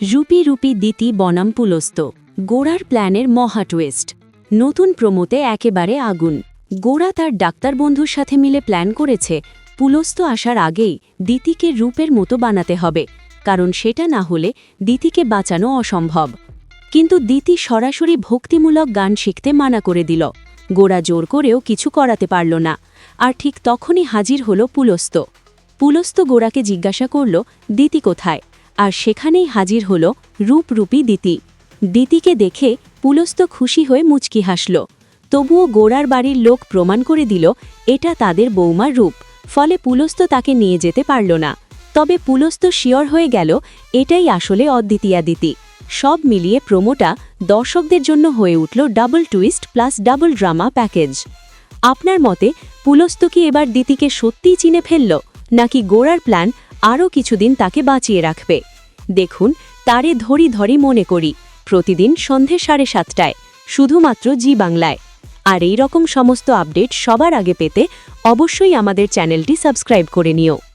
Rupee rupee দিতি বনাম পুলস্ত। গোড়ার প্ল্যানের মহা টুয়েস্ট নতুন প্রমোতে একেবারে আগুন। গোড়া তার ডাক্তার বন্ধুর সাথে মিলে প্ল্যান করেছে, পুলস্ত আসার আগেই দিতিকে রূপের মতো বানাতে হবে, কারণ সেটা না হলে দিতিকে বাঁচানো অসম্ভব। কিন্তু দিতি সরাসরি ভক্তিমূলক গান শিখতে মানা করে দিল। গোড়া জোর করেও কিছু করাতে পারল না, আর ঠিক তখনই হাজির হল পুলস্ত। পুলস্ত গোড়াকে জিজ্ঞাসা করল দিতি কোথায়? আর সেখানেই হাজির হল রূপরূপী দিতি। দিতিকে দেখে পুলস্ত খুশি হয়ে মুচকি হাসল। তবুও গোড়ার বাড়ির লোক প্রমাণ করে দিল, এটা তাদের বৌমার রূপ। ফলে পুলস্ত তাকে নিয়ে যেতে পারল না। তবে পুলস্ত শিওর হয়ে গেল, এটাই আসলে অদ্বিতীয়া দিতি। সব মিলিয়ে প্রোমোটা দর্শকদের জন্য হয়ে উঠল double twist plus double drama package. আপনার মতে পুলস্ত কি এবার দিতিকে সত্যিই চিনে ফেলল, নাকি গোড়ার প্ল্যান আরও কিছুদিন তাকে বাঁচিয়ে রাখবে। দেখুন, তারে ধরি ধরি মনে করি। প্রতিদিন সন্ধে সাড়ে সাতটায়, শুধুমাত্র জি বাংলায়। আর এই রকম সমস্ত আপডেট সবার আগে পেতে অবশ্যই আমাদের চ্যানেলটি সাবস্ক্রাইব করে নিও।